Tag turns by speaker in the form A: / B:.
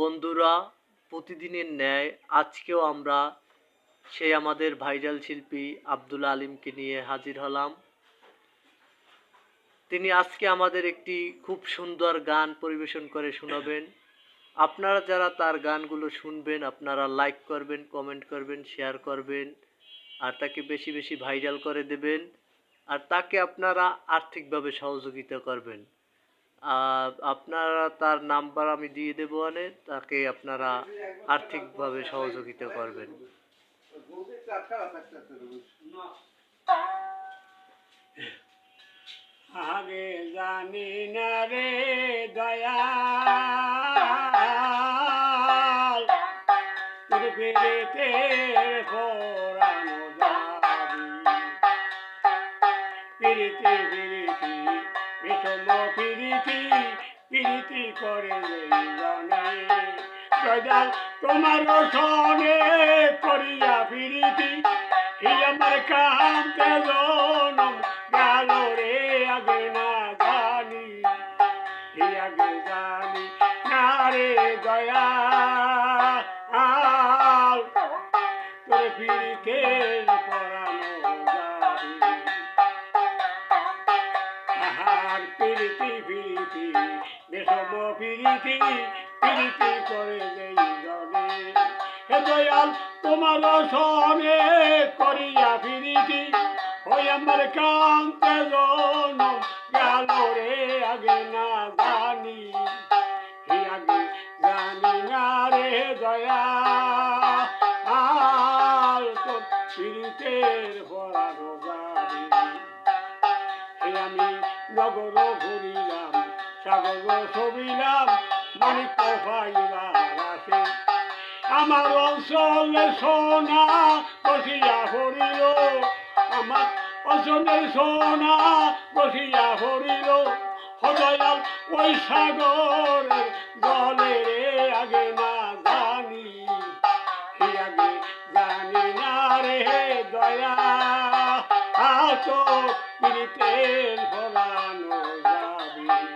A: বন্ধুরা, প্রতিদিনের ন্যায় আজকেও আমরা সেই আমাদের ভাইরাল শিল্পী আব্দুল আলিমকে নিয়ে হাজির হলাম। তিনি আজকে আমাদের একটি খুব সুন্দর গান পরিবেশন করে শোনাবেন। আপনারা যারা তার গানগুলো শুনবেন, আপনারা লাইক করবেন কমেন্ট করবেন শেয়ার করবেন, আর তাকে বেশি বেশি ভাইরাল করে দেবেন, আর তাকে আপনারা আর্থিকভাবে সহযোগিতা করবেন। আপনারা তার নাম্বার আমি দিয়ে দেবো আনে, তাকে আপনারা আর্থিকভাবে সহযোগিতা করবেন।
B: আগে জানি না রে দয়া পেরেতে পিরিতি বিষম পিরিতি পিরিতি করে তোমার সনে করিয়া পিরিতি, এই আমার কান্তে জনম গেল রে আগে না জানি, এই আগে জানি না রে দয়া। তোর পিরিতে পিরিতি, বিষম পিরিতি পিরিতি করে দেই জনে হে দয়াল, তোমার সনে করিয়া পিরিতি, ওই আমার কান্তে জন গেল রে আগে না জানি। আগে জানি না রে দয়া, আর তোর পিরিতের পড়ানো এই আমি নগর ঘুরিলাম সাগর ছবিলাম, মানিক পাইবার আছে আমার অঞ্চলে সোনা বসিয়া হরিল আমার অঞ্চলের সোনা বসিয়া হরিল হদয়াল ওই সাগর জলে আগে না জানি আগে জানি না রে দয়া আতো পিরিতের ভরানো